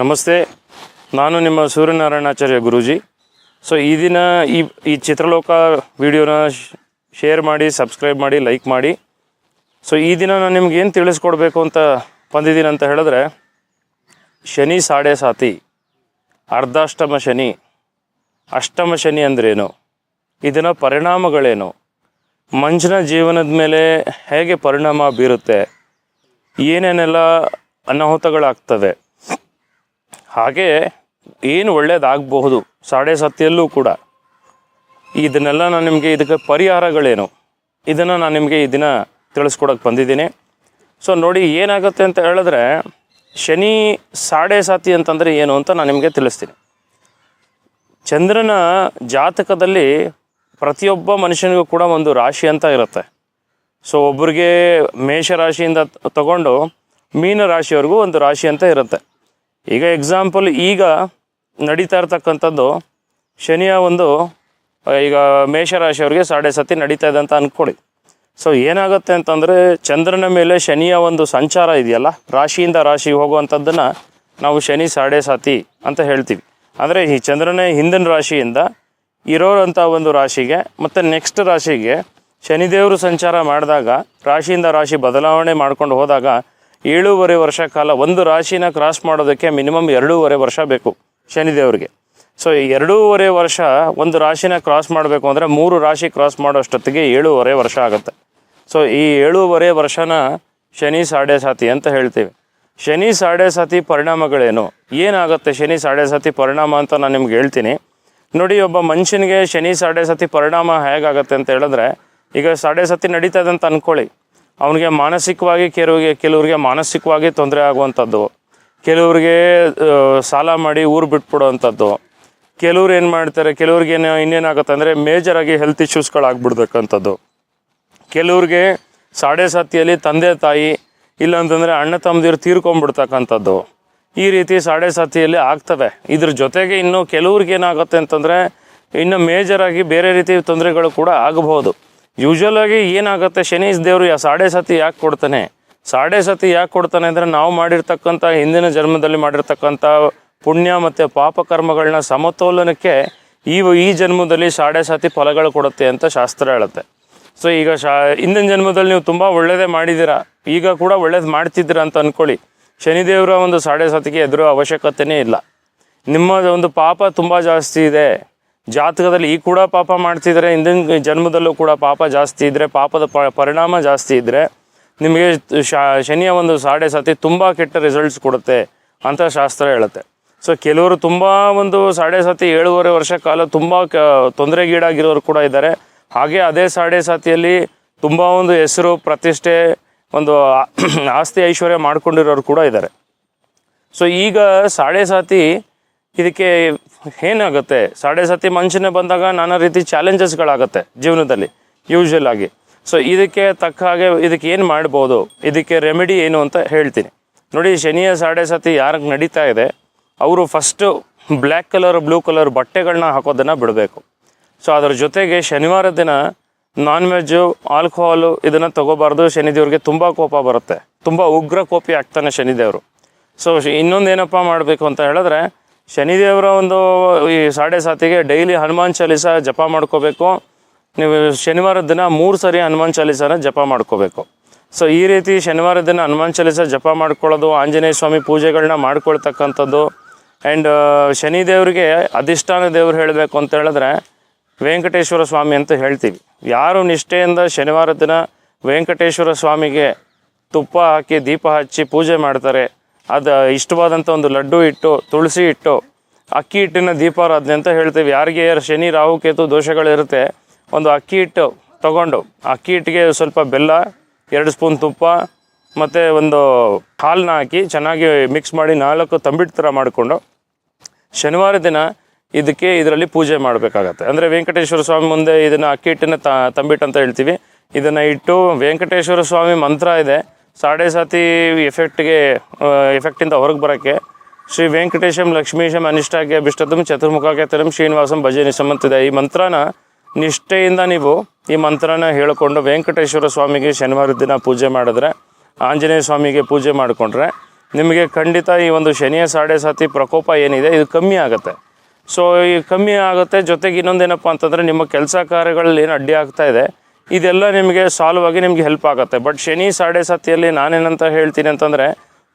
ನಮಸ್ತೆ, ನಾನು ನಿಮ್ಮ ಸೂರ್ಯನಾರಾಯಣಾಚಾರ್ಯ ಗುರೂಜಿ. ಸೊ ಈ ದಿನ ಈ ಈ ಚಿತ್ರಲೋಕ ವಿಡಿಯೋನ ಶೇರ್ ಮಾಡಿ ಸಬ್ಸ್ಕ್ರೈಬ್ ಮಾಡಿ ಲೈಕ್ ಮಾಡಿ. ಸೊ ಈ ದಿನ ನಾನು ನಿಮ್ಗೆ ಏನು ತಿಳಿಸ್ಕೊಡ್ಬೇಕು ಅಂತ ಬಂದಿದ್ದೀನಿ ಅಂತ ಹೇಳಿದ್ರೆ, ಶನಿ ಸಾಡೆ ಸಾತಿ, ಅರ್ಧಾಷ್ಟಮ ಶನಿ, ಅಷ್ಟಮ ಶನಿ ಅಂದ್ರೇನು? ಇದನ್ನ ಪರಿಣಾಮಗಳೇನು? ಮಂಜಿನ ಜೀವನದ ಮೇಲೆ ಹೇಗೆ ಪರಿಣಾಮ ಬೀರುತ್ತೆ? ಏನೇನೆಲ್ಲ ಅನಾಹುತಗಳಾಗ್ತವೆ? ಹಾಗೆ ಏನು ಒಳ್ಳೇದಾಗಬಹುದು? ಸಾಡೆ ಸತ್ಯಲ್ಲೂ ಕೂಡ. ಇದನ್ನೆಲ್ಲ ನಾನು ನಿಮಗೆ ಇದಕ್ಕೆ ಪರಿಹಾರಗಳೇನು? ಇದನ್ನು ನಾನು ನಿಮಗೆ ಈ ದಿನ ತಿಳಿಸ್ಕೊಡಕ್ಕೆ ಬಂದಿದ್ದೀನಿ. ಸೊ ನೋಡಿ ಏನಾಗುತ್ತೆ ಅಂತ ಹೇಳಿದ್ರೆ, ಶನಿ ಸಾಡೆ ಸಾತಿ ಅಂತಂದರೆ ಏನು ಅಂತ ನಾನು ನಿಮಗೆ ತಿಳಿಸ್ತೀನಿ. ಚಂದ್ರನ ಜಾತಕದಲ್ಲಿ ಪ್ರತಿಯೊಬ್ಬ ಮನುಷ್ಯನಿಗೂ ಕೂಡ ಒಂದು ರಾಶಿ ಅಂತ ಇರುತ್ತೆ. ಸೊ ಒಬ್ರಿಗೆ ಮೇಷ ರಾಶಿಯಿಂದ ತಗೊಂಡು ಮೀನ ರಾಶಿವರೆಗೂ ಒಂದು ರಾಶಿ ಅಂತ ಇರುತ್ತೆ. ಈಗ ಎಕ್ಸಾಂಪಲ್ ಈಗ ನಡೀತಾ ಇರ್ತಕ್ಕಂಥದ್ದು, ಶನಿಯ ಒಂದು ಈಗ ಮೇಷರಾಶಿಯವ್ರಿಗೆ ಸಾಡೆ ಸತಿ ನಡೀತಾ ಇದೆ ಅಂತ ಅಂದ್ಕೊಳ್ಳಿ ಸೊ ಏನಾಗುತ್ತೆ ಅಂತಂದರೆ, ಚಂದ್ರನ ಮೇಲೆ ಶನಿಯ ಒಂದು ಸಂಚಾರ ಇದೆಯಲ್ಲ, ರಾಶಿಯಿಂದ ರಾಶಿ ಹೋಗುವಂಥದ್ದನ್ನು ನಾವು ಶನಿ ಸಾಡೆ ಸಾತಿ ಅಂತ ಹೇಳ್ತೀವಿ. ಅಂದರೆ ಈ ಚಂದ್ರನೇ ಹಿಂದಿನ ರಾಶಿಯಿಂದ ಇರೋರಂಥ ಒಂದು ರಾಶಿಗೆ, ಮತ್ತು ನೆಕ್ಸ್ಟ್ ರಾಶಿಗೆ ಶನಿದೇವರು ಸಂಚಾರ ಮಾಡಿದಾಗ, ರಾಶಿಯಿಂದ ರಾಶಿ ಬದಲಾವಣೆ ಮಾಡ್ಕೊಂಡು ಹೋದಾಗ ಏಳೂವರೆ ವರ್ಷ ಕಾಲ ಒಂದು ರಾಶಿನ ಕ್ರಾಸ್ ಮಾಡೋದಕ್ಕೆ ಮಿನಿಮಮ್ ಎರಡೂವರೆ ವರ್ಷ ಬೇಕು ಶನಿದೇವರಿಗೆ. ಸೊ ಎರಡೂವರೆ ವರ್ಷ ಒಂದು ರಾಶಿನ ಕ್ರಾಸ್ ಮಾಡಬೇಕು ಅಂದರೆ ಮೂರು ರಾಶಿ ಕ್ರಾಸ್ ಮಾಡೋಷ್ಟೊತ್ತಿಗೆ ಏಳೂವರೆ ವರ್ಷ ಆಗುತ್ತೆ. ಸೊ ಈ ಏಳೂವರೆ ವರ್ಷನ ಶನಿ ಸಾಡೆ ಸಾತಿ ಅಂತ ಹೇಳ್ತೀವಿ. ಶನಿ ಸಾಡೆ ಸಾತಿ ಪರಿಣಾಮಗಳೇನು? ಏನಾಗುತ್ತೆ ಶನಿ ಸಾಡೆ ಸಾತಿ ಪರಿಣಾಮ ಅಂತ ನಾನು ನಿಮ್ಗೆ ಹೇಳ್ತೀನಿ. ನೋಡಿ, ಒಬ್ಬ ಮನುಷ್ಯನಿಗೆ ಶನಿ ಸಾಡೆ ಸತಿ ಪರಿಣಾಮ ಹೇಗಾಗತ್ತೆ ಅಂತ ಹೇಳಿದ್ರೆ, ಈಗ ಸಾಡೆ ಸತಿ ನಡೀತಾ ಅಂತ ಅಂದ್ಕೊಳ್ಳಿ ಅವನಿಗೆ ಮಾನಸಿಕವಾಗಿ ಕೆಲವರಿಗೆ ಕೆಲವರಿಗೆ ಮಾನಸಿಕವಾಗಿ ತೊಂದರೆ ಆಗುವಂಥದ್ದು. ಕೆಲವ್ರಿಗೆ ಸಾಲ ಮಾಡಿ ಊರು ಬಿಟ್ಬಿಡುವಂಥದ್ದು. ಕೆಲವ್ರು ಏನು ಮಾಡ್ತಾರೆ, ಕೆಲವ್ರಿಗೆ ಏನು ಇನ್ನೇನಾಗುತ್ತೆ ಅಂದರೆ ಮೇಜರಾಗಿ ಹೆಲ್ತ್ ಇಶ್ಯೂಸ್ಗಳಾಗ್ಬಿಡ್ತಕ್ಕಂಥದ್ದು ಕೆಲವ್ರಿಗೆ ಸಾಡೆ ಸಾತಿಯಲ್ಲಿ ತಂದೆ, ತಾಯಿ, ಇಲ್ಲಾಂತಂದರೆ ಅಣ್ಣ, ತಮ್ಮದಿರು ತೀರ್ಕೊಂಡ್ಬಿಡ್ತಕ್ಕಂಥದ್ದು. ಈ ರೀತಿ ಸಾಡೆ ಸಾತಿಯಲ್ಲಿ ಆಗ್ತವೆ. ಇದ್ರ ಜೊತೆಗೆ ಇನ್ನು ಕೆಲವ್ರಿಗೆ ಏನಾಗುತ್ತೆ ಅಂತಂದರೆ ಇನ್ನು ಮೇಜರಾಗಿ ಬೇರೆ ರೀತಿ ತೊಂದರೆಗಳು ಕೂಡ ಆಗಬಹುದು. ಯೂಶ್ವಲ್ ಆಗಿ ಏನಾಗುತ್ತೆ? ಶನಿ ದೇವರು, ಯಾ ಸಾಡೆ ಸತಿ ಯಾಕೆ ಕೊಡ್ತಾನೆ? ಸಾಡೆ ಸತಿ ಯಾಕೆ ಕೊಡ್ತಾನೆ ಅಂದರೆ ನಾವು ಮಾಡಿರ್ತಕ್ಕಂಥ ಹಿಂದಿನ ಜನ್ಮದಲ್ಲಿ ಮಾಡಿರ್ತಕ್ಕಂಥ ಪುಣ್ಯ ಮತ್ತು ಪಾಪ ಕರ್ಮಗಳನ್ನ ಸಮತೋಲನಕ್ಕೆ ಈ ಈ ಜನ್ಮದಲ್ಲಿ ಸಾಡೆ ಸತಿ ಫಲಗಳು ಕೊಡುತ್ತೆ ಅಂತ ಶಾಸ್ತ್ರ ಹೇಳುತ್ತೆ. ಸೊ ಈಗ ಶಾ ಹಿಂದಿನ ಜನ್ಮದಲ್ಲಿ ನೀವು ತುಂಬ ಒಳ್ಳೇದೇ ಮಾಡಿದ್ದೀರಾ? ಈಗ ಕೂಡ ಒಳ್ಳೇದು ಮಾಡ್ತಿದ್ದೀರಾ ಅಂತ ಅಂದ್ಕೊಳ್ಳಿ ಶನಿದೇವರ ಒಂದು ಸಾಡೆ ಸತಿಗೆ ಎದುರು ಅವಶ್ಯಕತೆನೇ ಇಲ್ಲ. ನಿಮ್ಮ ಒಂದು ಪಾಪ ತುಂಬ ಜಾಸ್ತಿ ಇದೆ. ಜಾತಕದಲ್ಲಿ ಈ ಕೂಡ ಪಾಪ ಮಾಡ್ತಿದ್ರೆ, ಹಿಂದಿನ ಜನ್ಮದಲ್ಲೂ ಕೂಡ ಪಾಪ ಜಾಸ್ತಿ ಇದ್ದರೆ ಪಾಪದ ಪರಿಣಾಮ ಜಾಸ್ತಿ ಇದ್ದರೆ ನಿಮಗೆ ಶನಿಯ ಒಂದು ಸಾಡೆ ಸತಿ ತುಂಬ ಕೆಟ್ಟ ರಿಸಲ್ಟ್ಸ್ ಕೊಡುತ್ತೆ ಅಂತ ಶಾಸ್ತ್ರ ಹೇಳುತ್ತೆ. ಸೊ ಕೆಲವರು ತುಂಬ ಒಂದು ಸಾಡೆ ಸತಿ ಏಳುವರೆ ವರ್ಷ ಕಾಲ ತುಂಬ ಕ, ತೊಂದರೆಗೀಡಾಗಿರೋರು ಕೂಡ ಇದ್ದಾರೆ. ಹಾಗೆ ಅದೇ ಸಾಡೆ ಸತಿಯಲ್ಲಿ ತುಂಬ ಒಂದು ಹೆಸರು, ಪ್ರತಿಷ್ಠೆ, ಒಂದು ಆಸ್ತಿ ಐಶ್ವರ್ಯ ಮಾಡ್ಕೊಂಡಿರೋರು ಕೂಡ ಇದ್ದಾರೆ. ಸೊ ಈಗ ಸಾಡೆ ಸಾತಿ ಇದಕ್ಕೆ ಏನಾಗುತ್ತೆ? ಸಾಡೆ ಸತಿ ಮನುಷ್ಯನೇ ಬಂದಾಗ ನಾನಾ ರೀತಿ ಚಾಲೆಂಜಸ್ಗಳಾಗುತ್ತೆ ಜೀವನದಲ್ಲಿ ಯೂಶ್ವಲ್ ಆಗಿ. ಸೊ ಇದಕ್ಕೆ ತಕ್ಕ ಹಾಗೆ ಇದಕ್ಕೆ ಏನು ಮಾಡ್ಬೋದು? ಇದಕ್ಕೆ ರೆಮಿಡಿ ಏನು ಅಂತ ಹೇಳ್ತೀನಿ. ನೋಡಿ, ಶನಿಯ ಸಾಡೆ ಸತಿ ಯಾರಿಗೆ ನಡೀತಾ ಇದೆ? ಅವರು first black colour blue colour ಬಟ್ಟೆಗಳನ್ನ ಹಾಕೋದನ್ನು ಬಿಡಬೇಕು. ಸೊ ಅದರ ಜೊತೆಗೆ ಶನಿವಾರ ದಿನ ನಾನ್ ವೆಜ್ಜು ಆಲ್ಕೋಹಾಲು ಇದನ್ನು ತಗೋಬಾರ್ದು. ಶನಿದೇವ್ರಿಗೆ ತುಂಬ ಕೋಪ ಬರುತ್ತೆ. ತುಂಬ ಉಗ್ರ ಕೋಪಿ ಆಗ್ತಾನೆ ಶನಿದೇವರು. ಸೊ ಇನ್ನೊಂದು ಏನಪ್ಪ ಮಾಡಬೇಕು ಅಂತ ಹೇಳಿದ್ರೆ ಶನಿದೇವರ ಒಂದು ಈ ಸಾಡೆ ಸಾತಿಗೆ ಡೈಲಿ ಹನುಮಾನ್ ಚಾಲೀಸ ಜಪ ಮಾಡ್ಕೋಬೇಕು. ನೀವು ಶನಿವಾರದ ದಿನ ಮೂರು ಸರಿ ಹನುಮಾನ್ ಚಾಲೀಸನ ಜಪ ಮಾಡ್ಕೋಬೇಕು. ಸೊ ಈ ರೀತಿ ಶನಿವಾರದ ದಿನ ಹನುಮಾನ್ ಚಾಲೀಸ ಜಪ ಮಾಡ್ಕೊಳ್ಳೋದು, ಆಂಜನೇಯ ಸ್ವಾಮಿ ಪೂಜೆಗಳನ್ನ ಮಾಡ್ಕೊಳ್ತಕ್ಕಂಥದ್ದು ಆ್ಯಂಡ್ ಶನಿದೇವರಿಗೆ ಅಧಿಷ್ಠಾನ ದೇವ್ರು ಹೇಳಬೇಕು ಅಂತ ಹೇಳಿದ್ರೆ ವೆಂಕಟೇಶ್ವರ ಸ್ವಾಮಿ ಅಂತ ಹೇಳ್ತೀವಿ. ಯಾರು ನಿಷ್ಠೆಯಿಂದ ಶನಿವಾರ ದಿನ ವೆಂಕಟೇಶ್ವರ ಸ್ವಾಮಿಗೆ ತುಪ್ಪ ಹಾಕಿ ದೀಪ ಹಚ್ಚಿ ಪೂಜೆ ಮಾಡ್ತಾರೆ ಅದು ಇಷ್ಟವಾದಂಥ ಒಂದು ಲಡ್ಡು ಇಟ್ಟು ತುಳಸಿ ಇಟ್ಟು ಅಕ್ಕಿ ಹಿಟ್ಟಿನ ದೀಪಾರಾಧನೆ ಅಂತ ಹೇಳ್ತೀವಿ. ಯಾರಿಗೆ ಶನಿ, ರಾಹು, ಕೇತು, ದೋಷಗಳಿರುತ್ತೆ, ಒಂದು ಅಕ್ಕಿ ಹಿಟ್ಟು ತಗೊಂಡು, ಅಕ್ಕಿ ಹಿಟ್ಟಿಗೆ ಸ್ವಲ್ಪ ಬೆಲ್ಲ, ಎರಡು ಸ್ಪೂನ್ ತುಪ್ಪ, ಮತ್ತು ಒಂದು ಹಾಲನ್ನ ಹಾಕಿ ಚೆನ್ನಾಗಿ ಮಿಕ್ಸ್ ಮಾಡಿ ನಾಲ್ಕು ತಂಬಿಟ್ಟು ಥರ ಮಾಡಿಕೊಂಡು ಶನಿವಾರ ದಿನ ಇದಕ್ಕೆ ಇದರಲ್ಲಿ ಪೂಜೆ ಮಾಡಬೇಕಾಗತ್ತೆ. ಅಂದರೆ ವೆಂಕಟೇಶ್ವರ ಸ್ವಾಮಿ ಮುಂದೆ ಇದನ್ನು ಅಕ್ಕಿ ಹಿಟ್ಟಿನ ತಂಬಿಟ್ಟು ಅಂತ ಹೇಳ್ತೀವಿ. ಇದನ್ನು ಇಟ್ಟು ವೆಂಕಟೇಶ್ವರ ಸ್ವಾಮಿ ಮಂತ್ರ ಇದೆ. ಸಾಡೆ ಸಾತಿ ಎಫೆಕ್ಟ್ಗೆ ಎಫೆಕ್ಟಿಂದ ಹೊರಗೆ ಬರೋಕ್ಕೆ ಶ್ರೀ ವೆಂಕಟೇಶಂ, ಲಕ್ಷ್ಮೀಶಂ ಅನಿಷ್ಟಾಗೆ ಅಭಿಷ್ಟತಂ ಚತುರ್ಮುಖಾಕೇತರಂ ಶ್ರೀನಿವಾಸಂ, ಭಜನೆ ಸಂಬಂಧಿಸಿದೆ ಈ ಮಂತ್ರನ ನಿಷ್ಠೆಯಿಂದ ನೀವು ಈ ಮಂತ್ರನ ಹೇಳಿಕೊಂಡು ವೆಂಕಟೇಶ್ವರ ಸ್ವಾಮಿಗೆ ಶನಿವಾರ ದಿನ ಪೂಜೆ ಮಾಡಿದ್ರೆ, ಆಂಜನೇಯ ಸ್ವಾಮಿಗೆ ಪೂಜೆ ಮಾಡಿಕೊಂಡ್ರೆ ನಿಮಗೆ ಖಂಡಿತ ಈ ಒಂದು ಶನಿಯ ಸಾಡೆ ಸಾತಿ ಪ್ರಕೋಪ ಏನಿದೆ, ಇದು ಕಮ್ಮಿ ಆಗುತ್ತೆ. ಸೊ ಈ ಕಮ್ಮಿ ಆಗುತ್ತೆ, ಜೊತೆಗೆ ಇನ್ನೊಂದೇನಪ್ಪ ಅಂತಂದರೆ ನಿಮ್ಮ ಕೆಲಸ ಕಾರ್ಯಗಳಲ್ಲಿ ಏನು ಅಡ್ಡಿ ಆಗ್ತಾ ಇದೆ ಇದೆಲ್ಲ ನಿಮಗೆ ಸಾಲ್ವ್ ಆಗಿ ನಿಮಗೆ ಹೆಲ್ಪ್ ಆಗುತ್ತೆ. ಬಟ್ ಶನಿ ಸಾಡೆ ಸತಿಯಲ್ಲಿ ನಾನೇನಂತ ಹೇಳ್ತೀನಿ ಅಂತಂದರೆ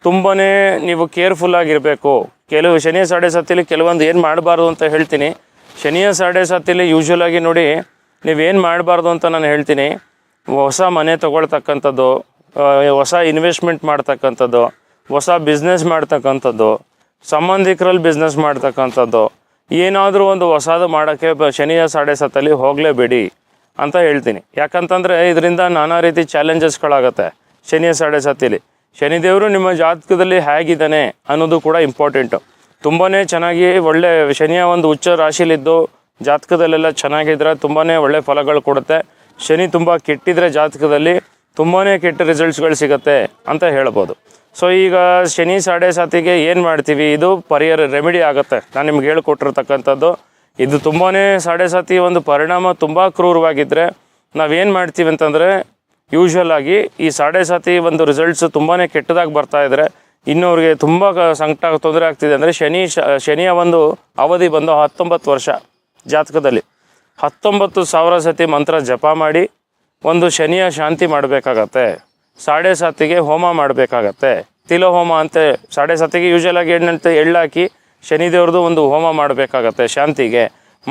ತುಂಬಾ ನೀವು ಕೇರ್ಫುಲ್ ಆಗಿರಬೇಕು. ಕೆಲವು ಶನಿ ಸಾಡೆ ಸತಿಯಲ್ಲಿ ಕೆಲವೊಂದು ಏನು ಮಾಡಬಾರ್ದು ಅಂತ ಹೇಳ್ತೀನಿ. ಶನಿಯ ಸಾಡೆ ಸತಿಯಲ್ಲಿ ಯೂಶ್ವಲ್ ಆಗಿ ನೋಡಿ ನೀವೇನು ಮಾಡಬಾರ್ದು ಅಂತ ನಾನು ಹೇಳ್ತೀನಿ. ಹೊಸ ಮನೆ ತೊಗೊಳ್ತಕ್ಕಂಥದ್ದು ಹೊಸ ಇನ್ವೆಸ್ಟ್ಮೆಂಟ್ ಮಾಡ್ತಕ್ಕಂಥದ್ದು, ಹೊಸ ಬಿಸ್ನೆಸ್ ಮಾಡ್ತಕ್ಕಂಥದ್ದು, ಸಂಬಂಧಿಕರಲ್ಲಿ ಬಿಸ್ನೆಸ್ ಮಾಡ್ತಕ್ಕಂಥದ್ದು. ಏನಾದರೂ ಒಂದು ಹೊಸದು ಮಾಡೋಕ್ಕೆ ಶನಿಯ ಸಾಡೆ ಸತ್ತಲ್ಲಿ ಹೋಗಲೇಬೇಡಿ. ಅಂತ ಹೇಳ್ತೀನಿ. ಯಾಕಂತಂದರೆ ಇದರಿಂದ ನಾನಾ ರೀತಿ ಚಾಲೆಂಜಸ್ಗಳಾಗತ್ತೆ ಶನಿಯ ಸಾಡೆ ಸತ್ತಿಲಿ. ಶನಿದೇವರು ನಿಮ್ಮ ಜಾತಕದಲ್ಲಿ ಹೇಗಿದ್ದಾನೆ ಅನ್ನೋದು ಕೂಡ ಇಂಪಾರ್ಟೆಂಟು ತುಂಬಾ ಚೆನ್ನಾಗಿ ಒಳ್ಳೆ ಶನಿಯ ಒಂದು ಉಚ್ಚ ರಾಶಿಲಿದ್ದು ಜಾತಕದಲ್ಲೆಲ್ಲ ಚೆನ್ನಾಗಿದ್ದರೆ ತುಂಬಾ ಒಳ್ಳೆ ಫಲಗಳು ಕೊಡುತ್ತೆ. ಶನಿ ತುಂಬ ಕೆಟ್ಟಿದ್ರೆ ಜಾತಕದಲ್ಲಿ ತುಂಬಾ ಕೆಟ್ಟ ರಿಸಲ್ಟ್ಸ್ಗಳು ಸಿಗುತ್ತೆ ಅಂತ ಹೇಳ್ಬೋದು. ಸೊ ಈಗ ಶನಿ ಸಾಡೆ ಸಾತಿಗೆ ಏನು ಮಾಡ್ತೀವಿ? ಇದು ಪರಿಹಾರ ರೆಮಿಡಿ ಆಗುತ್ತೆ. ನಾನು ನಿಮ್ಗೆ ಹೇಳ್ಕೊಟ್ಟಿರ್ತಕ್ಕಂಥದ್ದು. ಇದು ತುಂಬಾ ಸಾಡೆ ಸಾತಿ ಒಂದು ಪರಿಣಾಮ ತುಂಬ ಕ್ರೂರವಾಗಿದ್ದರೆ ನಾವೇನು ಮಾಡ್ತೀವಿ ಅಂತಂದರೆ ಯೂಶ್ವಲ್ ಆಗಿ ಈ ಸಾಡೆ ಸಾತಿ ಒಂದು ರಿಸಲ್ಟ್ಸ್ ತುಂಬಾ ಕೆಟ್ಟದಾಗಿ ಬರ್ತಾ ಇದ್ರೆ ಇನ್ನೊರಿಗೆ ತುಂಬ ಸಂಕಟ ತೊಂದರೆ ಆಗ್ತಿದೆ ಅಂದರೆ ಶನಿ ಶನಿಯ ಒಂದು ಅವಧಿ ಬಂದು ಹತ್ತೊಂಬತ್ತು ವರ್ಷ ಜಾತಕದಲ್ಲಿ. ಹತ್ತೊಂಬತ್ತು ಸಾವಿರ ಸತಿ ಮಂತ್ರ ಜಪ ಮಾಡಿ ಒಂದು ಶನಿಯ ಶಾಂತಿ ಮಾಡಬೇಕಾಗತ್ತೆ. ಸಾಡೆ ಸಾತಿಗೆ ಹೋಮ ಮಾಡಬೇಕಾಗತ್ತೆ. ತಿಲೋ ಹೋಮ ಅಂತ ಸಾಡೆ ಸಾತಿಗೆ ಯೂಶಲ್ ಆಗಿ ಎಣ್ಣಂತೆ ಎಳ್ಳಾಕಿ ಶನಿದೇವ್ರದ್ದು ಒಂದು ಹೋಮ ಮಾಡಬೇಕಾಗತ್ತೆ ಶಾಂತಿಗೆ.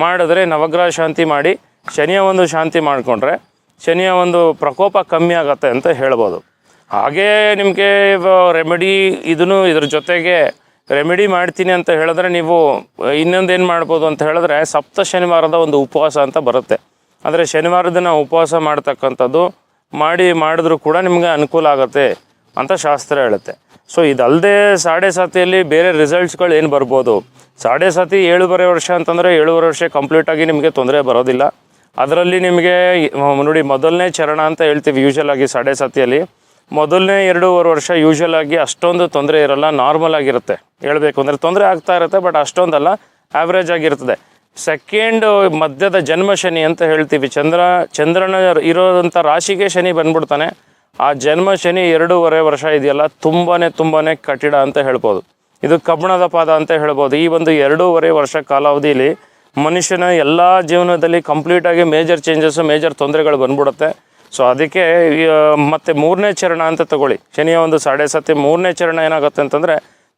ಮಾಡಿದ್ರೆ ನವಗ್ರಹ ಶಾಂತಿ ಮಾಡಿ ಶನಿಯ ಒಂದು ಶಾಂತಿ ಮಾಡಿಕೊಂಡ್ರೆ ಶನಿಯ ಒಂದು ಪ್ರಕೋಪ ಕಮ್ಮಿ ಆಗತ್ತೆ ಅಂತ ಹೇಳ್ಬೋದು. ಹಾಗೇ ನಿಮಗೆ ರೆಮಿಡಿ ಇದನ್ನು ಇದ್ರ ಜೊತೆಗೆ ರೆಮಿಡಿ ಮಾಡ್ತೀನಿ ಅಂತ ಹೇಳಿದ್ರೆ ನೀವು ಇನ್ನೊಂದು ಏನು ಮಾಡ್ಬೋದು ಅಂತ ಹೇಳಿದ್ರೆ ಸಪ್ತ ಶನಿವಾರದ ಒಂದು ಉಪವಾಸ ಅಂತ ಬರುತ್ತೆ. ಅಂದರೆ ಶನಿವಾರ ದಿನ ಉಪವಾಸ ಮಾಡ್ತಕ್ಕಂಥದ್ದು ಮಾಡಿ ಮಾಡಿದ್ರೂ ಕೂಡ ನಿಮಗೆ ಅನುಕೂಲ ಆಗುತ್ತೆ ಅಂತ ಶಾಸ್ತ್ರ ಹೇಳುತ್ತೆ. ಸೊ ಇದಲ್ಲದೆ ಸಾಡೆ ಸಾತಿಯಲ್ಲಿ ಬೇರೆ ರಿಸಲ್ಟ್ಸ್ಗಳು ಏನು ಬರ್ಬೋದು? ಸಾಡೆ ಸಾತಿ ಏಳುವರೆ ವರ್ಷ ಅಂತಂದರೆ ಏಳುವರೆ ವರ್ಷ ಕಂಪ್ಲೀಟಾಗಿ ನಿಮಗೆ ತೊಂದರೆ ಬರೋದಿಲ್ಲ. ಅದರಲ್ಲಿ ನಿಮಗೆ ನೋಡಿ ಮೊದಲನೇ ಚರಣ ಅಂತ ಹೇಳ್ತೀವಿ ಯೂಶಲ್ ಆಗಿ ಸಾಡೆ ಸಾತಿಯಲ್ಲಿ. ಮೊದಲನೇ ಎರಡೂವರೆ ವರ್ಷ ಯೂಶಲ್ ಆಗಿ ಅಷ್ಟೊಂದು ತೊಂದರೆ ಇರಲ್ಲ ನಾರ್ಮಲ್ ಆಗಿರುತ್ತೆ. ಹೇಳಬೇಕು ಅಂದರೆ ತೊಂದರೆ ಆಗ್ತಾ ಇರುತ್ತೆ ಬಟ್ ಅಷ್ಟೊಂದಲ್ಲ ಆ್ಯಾವ್ರೇಜ್ ಆಗಿರ್ತದೆ. ಸೆಕೆಂಡ್ ಮಧ್ಯದ ಜನ್ಮ ಶನಿ ಅಂತ ಹೇಳ್ತೀವಿ. ಚಂದ್ರ, ಚಂದ್ರನ ಇರೋದಂಥ ರಾಶಿಗೆ ಶನಿ ಬಂದ್ಬಿಡ್ತಾನೆ. ಆ ಜನ್ಮ ಶನಿ ಎರಡೂವರೆ ವರ್ಷ ಇದೆಯಲ್ಲ ತುಂಬಾ ತುಂಬಾ ಕಠಿಣ ಅಂತ ಹೇಳ್ಬೋದು. ಇದು ಕಬ್ಬಣದ ಪಾದ ಅಂತ ಹೇಳ್ಬೋದು. ಈ ಒಂದು ಎರಡೂವರೆ ವರ್ಷ ಕಾಲಾವಧಿಯಲ್ಲಿ ಮನುಷ್ಯನ ಎಲ್ಲ ಜೀವನದಲ್ಲಿ ಕಂಪ್ಲೀಟಾಗಿ ಮೇಜರ್ ಚೇಂಜಸ್ ಮೇಜರ್ ತೊಂದರೆಗಳು ಬಂದ್ಬಿಡುತ್ತೆ. ಸೊ ಅದಕ್ಕೆ ಮತ್ತೆ ಮೂರನೇ ಚರಣ ಅಂತ ತಗೊಳ್ಳಿ. ಶನಿಯ ಒಂದು ಸಾಡೆ ಸತಿ ಮೂರನೇ ಚರಣ ಏನಾಗುತ್ತೆ ಅಂತಂದರೆ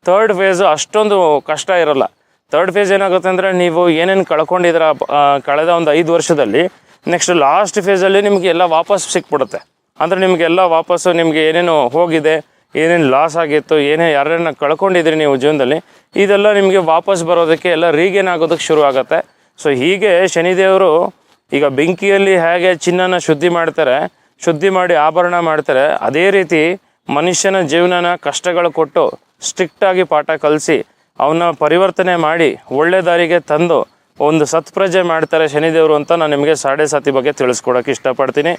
ಥರ್ಡ್ ಫೇಸ್ ಅಷ್ಟೊಂದು ಕಷ್ಟ ಇರಲ್ಲ. ಥರ್ಡ್ ಫೇಸ್ ಏನಾಗುತ್ತೆ ಅಂದರೆ, ನೀವು ಏನೇನು ಕಳ್ಕೊಂಡಿದ್ದೀರ ಕಳೆದ ಒಂದು ಐದು ವರ್ಷದಲ್ಲಿ ನೆಕ್ಸ್ಟ್ ಲಾಸ್ಟ್ ಫೇಸಲ್ಲಿ ನಿಮಗೆ ಎಲ್ಲ ವಾಪಸ್ ಸಿಕ್ಬಿಡುತ್ತೆ. ಅಂದರೆ ನಿಮಗೆಲ್ಲ ವಾಪಸ್ಸು ನಿಮಗೆ ಏನೇನು ಹೋಗಿದೆ, ಏನೇನು ಲಾಸ್ ಆಗಿತ್ತು, ಏನೇ ಯಾರನ್ನ ಕಳ್ಕೊಂಡಿದ್ರಿ ನೀವು ಜೀವನದಲ್ಲಿ, ಇದೆಲ್ಲ ನಿಮಗೆ ವಾಪಸ್ ಬರೋದಕ್ಕೆ ಎಲ್ಲ ರೀಗೇನ್ ಆಗೋದಕ್ಕೆ ಶುರು ಆಗುತ್ತೆ. ಸೊ ಹೀಗೆ ಶನಿದೇವರು ಈಗ ಬೆಂಕಿಯಲ್ಲಿ ಹೇಗೆ ಚಿನ್ನನ ಶುದ್ಧಿ ಮಾಡ್ತಾರೆ, ಶುದ್ಧಿ ಮಾಡಿ ಆಭರಣ ಮಾಡ್ತಾರೆ, ಅದೇ ರೀತಿ ಮನುಷ್ಯನ ಜೀವನನ ಕಷ್ಟಗಳು ಕೊಟ್ಟು ಸ್ಟ್ರಿಕ್ಟಾಗಿ ಪಾಠ ಕಲಿಸಿ ಅವನ್ನ ಪರಿವರ್ತನೆ ಮಾಡಿ ಒಳ್ಳೆ ದಾರಿಗೆ ತಂದು ಒಂದು ಸತ್ಪ್ರಜೆ ಮಾಡ್ತಾರೆ ಶನಿದೇವರು ಅಂತ ನಾನು ನಿಮಗೆ ಸಾಡೆ ಸಾತಿ ಬಗ್ಗೆ ತಿಳಿಸ್ಕೊಡೋಕೆ ಇಷ್ಟಪಡ್ತೀನಿ.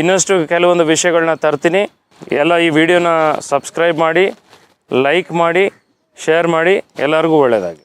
ಇನ್ನಷ್ಟು ಕೆಲವೊಂದು ವಿಷಯಗಳನ್ನ ತರ್ತೀನಿ. ಎಲ್ಲ ಈ ವಿಡಿಯೋನ ಸಬ್ಸ್ಕ್ರೈಬ್ ಮಾಡಿ ಲೈಕ್ ಮಾಡಿ ಶೇರ್ ಮಾಡಿ, ಎಲ್ಲರಿಗೂ ಒಳ್ಳೆಯದಾಗಿ